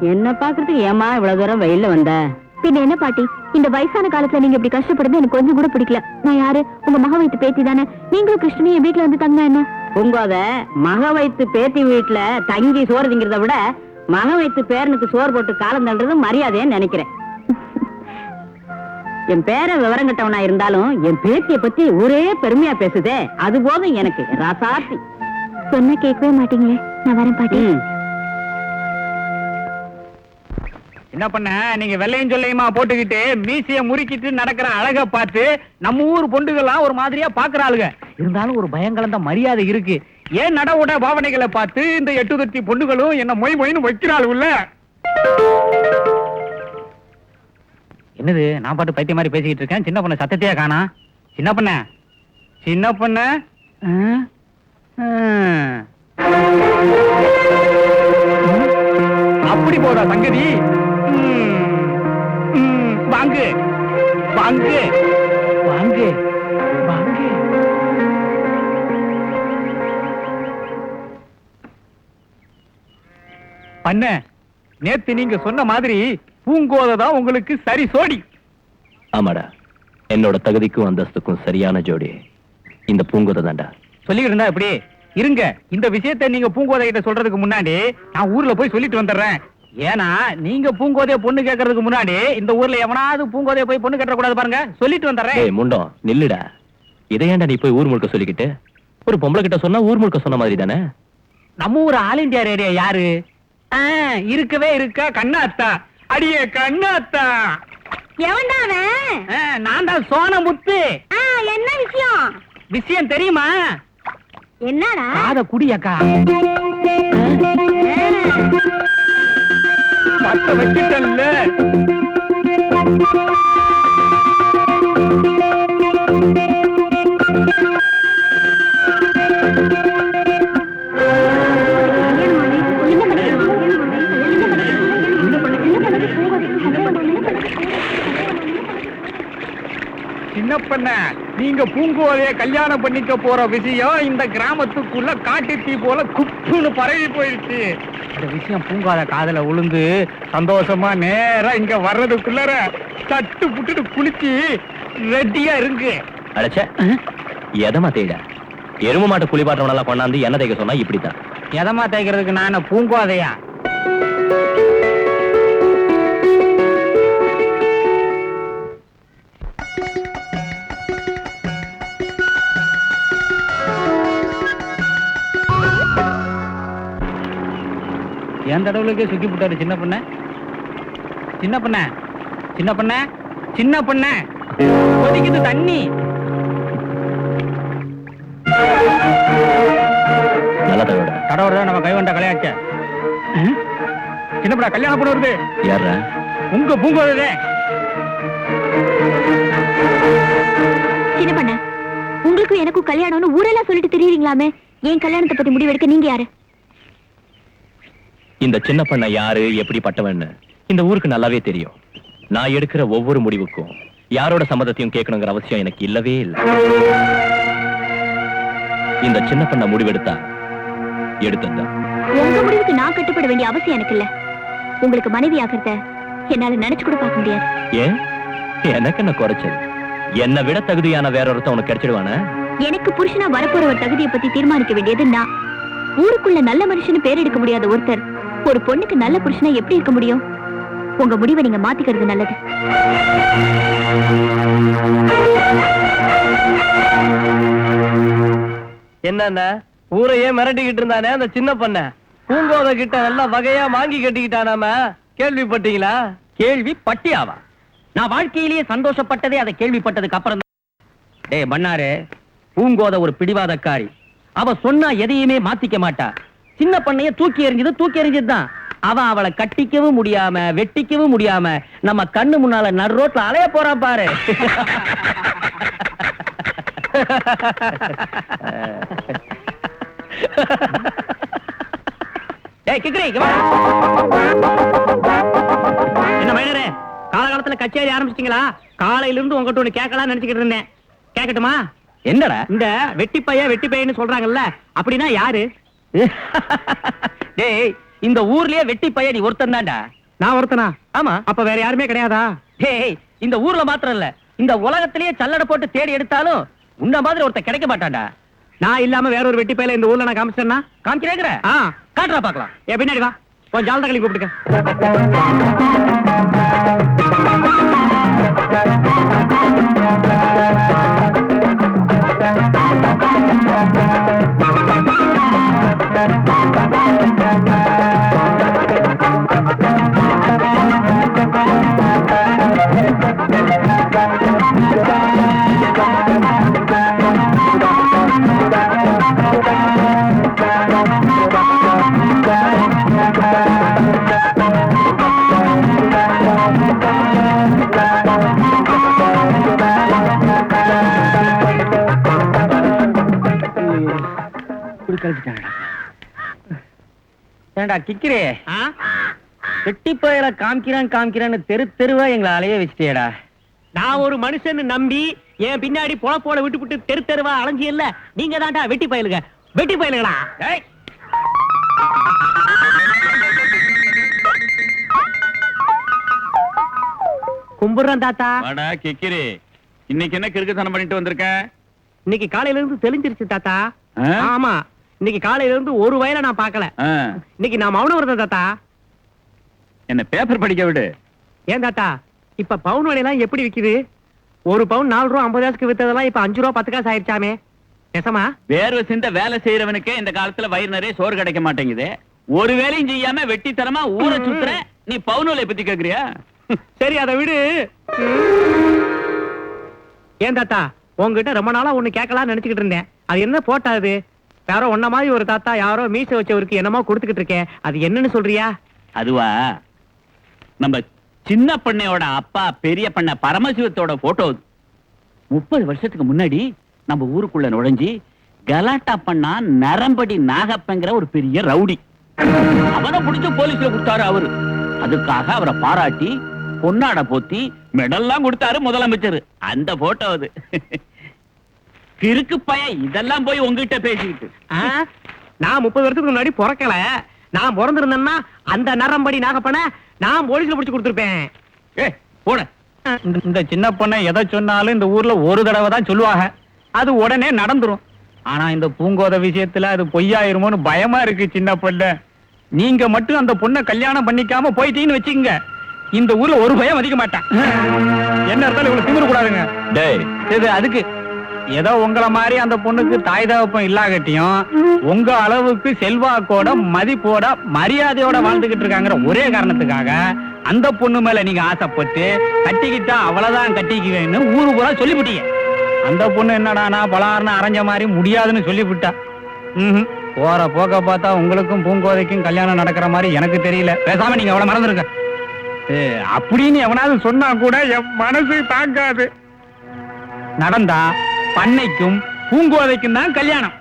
என்ன பாக்குறதுக்கு ஏமா இவ்வளவு தூரம் வெயில்ல வந்த? பின்ன என்ன பாட்டி? இந்த வயசான காலத்துல நீங்க இப்படி கஷ்டப்படுறது எனக்கு கொஞ்சம் கூட பிடிக்கல. நான் யாரு? உங்க மக வைத்து பேத்தி தானே? நீங்களும் கிருஷ்ணனும் என் வீட்டுல வந்து தங்கினா என்ன? உங்கோத மக வைத்து பேத்தி வீட்டுல தங்கி சோறு திங்கிறத விட மக வைத்து பேரனுக்கு சோறு போட்டு காலம் தள்ளுறது மரியாதைன்னு நினைக்கிறேன். என் பேர விவரம் கட்டவனா இருந்தாலும் என் பேத்திய பத்தி ஒரே பெருமையா பேசுதே. அது போதும் எனக்கு. ராசாத்தி. சொன்னா கேட்கவே மாட்டீங்களே. நான் வரேன் பாட்டி. என்ன பண்ண? நீங்க வெள்ளையும் சொல்லையுமா போட்டுக்கிட்டு மீசைய முறுக்கிட்டு நடக்கிற அழக பார்த்து நம்ம ஊர் பொண்டுகள்லாம் ஒரு மாதிரியா பாக்குறாளுங்க இருந்தாலும் ஒரு பயங்கலந்த மரியாதை இருக்கு. ஏன் நட உட பாவனைகளை பார்த்து இந்த எட்டு தொட்டி பொண்ணுகளும் என்ன மொய் மொய்னு வைக்கிறாளுல்ல என்னது நான் பாட்டு பைத்திய மாதிரி பேசிக்கிட்டு இருக்கேன்? சின்ன பொண்ணு சத்தத்தையே காணா? சின்ன பொண்ண? சின்ன பொண்ணு? அப்படி போதா சங்கதி? வாங்கு. வாங்கு. வாங்கு. வாங்கு. பண்ண நேத்து நீங்க சொன்ன மாதிரி பூங்கோதை தான் உங்களுக்கு சரி சோடி. ஆமாடா. என்னோட தகுதிக்கும் அந்தஸ்துக்கும் சரியான ஜோடி. இந்த பூங்குதை தான்டா. சொல்லிட்டு இருந்தா எப்படி? இருங்க. இந்த விஷயத்தை நீங்க பூங்கோதை கிட்ட சொல்றதுக்கு முன்னாடி நான் ஊர்ல போய் சொல்லிட்டு வந்துடுறேன். ஏன்னா நீங்க பூங்கோதைய பொண்ணு கேட்கறதுக்கு முன்னாடி இந்த ஊர்ல எவனாவது பூங்கோதைய போய் பொண்ணு கட்ட கூடாது பாருங்க. சொல்லிட்டு வந்துடுறேன். ஏய் முண்டம் நில்லுடா. இதை ஏன்டா நீ போய் ஊர் முழுக்க சொல்லிக்கிட்டு? ஒரு பொம்பளை கிட்ட சொன்னா ஊர் முழுக்க சொன்ன மாதிரி தானே? நம்ம ஊர் ஆல் இந்தியா ரேடியோ யாரு? இருக்கவே இருக்கா கண்ணாத்தா. அடியே கண்ணாத்தா. எவன்டா அவன்? ஆ, நான் தான் சோனமுத்து. என்ன விஷயம்? விஷயம் தெரியுமா? என்னடா? காத குடியக்கா பத்த வச்சிட்டல்ல நீங்க பூங்கோதைய கல்யாணம் பண்ணிக்க போற விஷயம் இந்த கிராமத்துக்குள்ள காட்டு தீ போல குப்புன்னு பரவி போயிடுச்சு. இந்த விஷயம் பூங்காத காதல உளுந்து சந்தோஷமா நேரா இங்க வர்றதுக்குள்ளர தட்டு புட்டுட்டு குளிச்சு ரெடியா இருக்கு. அடைச்ச. எதமா தேட எரும மாட்டு குளிப்பாட்டவனெல்லாம் கொண்டாந்து என்ன தேய்க்க சொன்னா இப்படித்தான். எதமா தேய்க்கிறதுக்கு நான் பூங்கோதையா? என் தடவுலக்கே சுக்கி போட்டாரு சின்ன பொண்ண? சின்ன பொண்ண? சின்ன பொண்ண? சின்ன பொண்ண? கொதிக்குது தண்ணி. கடவுள் நம்ம கை வந்த கலையாச்ச சின்னப்படா கல்யாணம் பண்ண வருது. யாரா உங்க பூங்கோதே சின்ன பண்ண உங்களுக்கும் எனக்கும் கல்யாணம்னு ஊரெல்லாம் சொல்லிட்டு தெரியுறீங்களாமே? என் கல்யாணத்தை பத்தி முடிவெடுக்க நீங்க யாரு? இந்த சின்ன பண்ண யாரு எப்படிப்பட்டவன்னு இந்த ஊருக்கு நல்லாவே தெரியும். நான் எடுக்கிற ஒவ்வொரு முடிவுக்கும் யாரோட சம்மதத்தையும் கேட்கணுங்கிற அவசியம் எனக்கு இல்லவே இல்லை. இந்த சின்ன பண்ண முடிவெடுத்தா எடுத்ததுதான் உங்க முடிவுக்கு நான் கட்டுப்பட வேண்டிய அவசியம் எனக்கு இல்ல. உங்களுக்கு மனைவி ஆகிறத என்னால நினைச்சு கூட பார்க்க முடியாது. ஏன்? எனக்கு என்ன குறைச்சது என்னை விட தகுதியான வேற ஒருத்தன் உனக்கு கிடைச்சிடுவானே? எனக்கு புருஷனா வரப்போறவர் தகுதியை பத்தி தீர்மானிக்க வேண்டியது நான். ஊருக்குள்ள நல்ல மனுஷன்னு பேர் எடுக்க முடியாத ஒருத்தர் ஒரு பொண்ணுக்கு நல்ல புருஷனா எப்படி இருக்க முடியும்? உங்க முடிவை நீங்க மாத்திக்கிறது நல்லது. என்னன்னா ஊரையே மிரட்டிக்கிட்டு இருந்தானே அந்த சின்ன பண்ண? பூங்கோத கிட்ட நல்லா வகையா வாங்கி கட்டிக்கிட்டானாம? கேள்விப்பட்டீங்களா? கேள்வி பட்டியாவா நான் வாழ்க்கையிலேயே சந்தோஷப்பட்டதே அதை கேள்விப்பட்டதுக்கு அப்புறம் தான். டேய் பண்ணாரு பூங்கோத ஒரு பிடிவாதக்காரி. அவ சொன்னா எதையுமே மாத்திக்க மாட்டா. சின்ன பண்ணைய தூக்கி எறிஞ்சது தூக்கி எறிஞ்சதுதான். அவ அவளை கட்டிக்கவும் முடியாம வெட்டிக்கவும் முடியாம நம்ம கண்ணு முன்னால நடு ரோட்ல அலைய போறான் பாரு. என்ன மைனரே காலகாலத்துல கச்சேரி ஆரம்பிச்சிட்டீங்களா? காலையில இருந்து உங்ககிட்ட ஒண்ணு கேட்கலாம் நினைச்சுக்கிட்டு இருந்தேன். கேட்கட்டுமா? என்னடா? இந்த வெட்டி பைய வெட்டி பையன்னு சொல்றாங்கல்ல அப்படின்னா யாரு? டேய் இந்த ஊர்லயே வெட்டி பையன் நீ ஒருத்தன் தான்டா நான் ஒருத்தனா? ஆமா. அப்ப வேற யாருமே கிடையாதா? டேய் இந்த ஊர்ல மாத்திரம் இல்ல. இந்த உலகத்திலேயே சல்லடை போட்டு தேடி எடுத்தாலும் உன்ன மாதிரி ஒருத்தன் கிடைக்க மாட்டான்டா. நான் இல்லாம வேற ஒரு வெட்டி பையில இந்த ஊர்ல நான் காமிச்சேன்னா காமிக்கிறேங்கிற? ஆ. காட்டுறா பாக்கலாம் ஏ பின்னாடி வா. கொஞ்சம் ஜாலதா களி கூப்பிட்டுக்க ஏண்டா கிக்கிறே? வெட்டி பயில காமிக்கிறேன் காமிக்கிறேன்னு தெரு தெருவா எங்களை அலைய வச்சுட்டேடா நான் ஒரு மனுஷன் நம்பி என் பின்னாடி பொழப்போட விட்டு விட்டு தெரு தெருவா அலைஞ்சி இல்ல நீங்க தான்டா வெட்டி பயலுங்க. வெட்டி பயலுங்களா கும்பிடுறேன் தாத்தா. வாடா கிக்கிரி. இன்னைக்கு என்ன கிறுக்குத்தனம் பண்ணிட்டு வந்திருக்க? இன்னைக்கு காலையில இருந்து தெளிஞ்சிருச்சு தாத்தா? ஆமா இன்னைக்கு காலையில இருந்து ஒரு வயலை நான் பார்க்கல. ஆ, இன்னைக்கு நான் மௌனம் இருந்தேன் தாத்தா. என்ன பேப்பர் படிக்க விடு. ஏன் தாத்தா? இப்ப பவுன் விலையெல்லாம் எப்படி விக்குது? ஒரு பவுன் நாலு ரூபா ஐம்பது காசுக்கு வித்ததெல்லாம் இப்ப அஞ்சு ரூபா பத்து காசு ஆயிடுச்சாமே நெசமா வேர்வை சிந்த வேலை செய்யறவனுக்கே இந்த காலத்துல வயிறு நிறைய சோறு கிடைக்க மாட்டேங்குது. ஒரு வேலையும் செய்யாம வெட்டித்தனமா ஊரை சுத்துற நீ பவுனலை பத்தி கேக்குறியா? சரி அதை விடு. ஏன் தாத்தா? உங்ககிட்ட ரொம்ப நாளா ஒண்ணு கேட்கலாம்னு நினைச்சுக்கிட்டு இருந்தேன். அது என்ன போட்டா அது? யாரோ ஒன்ன மாதிரி ஒரு தாத்தா யாரோ மீச வச்சவருக்கு என்னமோ கொடுத்துக்கிட்டு இருக்கேன். அது என்னன்னு சொல்றியா? அதுவா? நம்ம சின்ன பண்ணையோட அப்பா பெரிய பண்ண பரமசிவத்தோட போட்டோ முப்பது வருஷத்துக்கு முன்னாடி நம்ம ஊருக்குள்ள நுழைஞ்சி கலாட்டா பண்ணா நரம்படி நாகப்பங்கிற ஒரு பெரிய ரவுடி. அவனை பிடிச்சு போலீஸ்ல கொடுத்தாரு அவரு. அதுக்காக அவரை பாராட்டி பொன்னாட போத்தி மெடல்லாம் கொடுத்தாரு முதலமைச்சர். அந்த போட்டோ அது. கிறுக்கு பையன் இதெல்லாம் போய் உங்ககிட்ட பேசிக்கிட்டு? நான் முப்பது வருஷத்துக்கு முன்னாடி பிறக்கல. நான் பிறந்திருந்தேன்னா அந்த நரம்படி நாகப்பன நான் போலீஸ்ல பிடிச்சு கொடுத்துருப்பேன். ஏ போட. இந்த சின்ன பொண்ணை எதை சொன்னாலும் இந்த ஊர்ல ஒரு தடவை தான் சொல்லுவாங்க. அது உடனே நடந்துரும். ஆனா இந்த பூங்கோத விஷயத்துல அது பொய்யாயிருமோன்னு பயமா இருக்கு சின்ன பொண்ணு நீங்க மட்டும் அந்த பொண்ணை கல்யாணம் பண்ணிக்காம போயிட்டீங்கன்னு வச்சுக்கோங்க. இந்த ஊர்ல ஒரு பயம் அதிக மாட்டான் என்ன இருந்தாலும் இவ்வளவு திமிர கூடாதுங்க அதுக்கு ஏதோ உங்களை மாதிரி அந்த பொண்ணுக்கு தாய் தகப்பம் இல்லாகட்டியும் உங்க அளவுக்கு செல்வாக்கோட மதிப்போட மரியாதையோட வாழ்ந்துகிட்டு இருக்காங்கிற ஒரே காரணத்துக்காக அந்த பொண்ணு மேல நீங்க ஆசைப்பட்டு கட்டிக்கிட்டா அவ்வளவுதான் கட்டிக்குவேன்னு ஊரு பூரா சொல்லிவிட்டீங்க. அந்த பொண்ணு என்னடானா பலாரண அரைஞ்ச மாதிரி முடியாதுன்னு சொல்லிவிட்டா. ம் போற போக்க பார்த்தா உங்களுக்கும் பூங்கோதைக்கும் கல்யாணம் நடக்கிற மாதிரி எனக்கு தெரியல. பேசாம நீங்க எவ்வளவு மறந்துருக்க ஏ, அப்படின்னு எவனாவது சொன்னா கூட என் மனசு தாங்காது. நடந்தா பண்ணைக்கும் பூங்கோதைக்கும் தான் கல்யாணம்.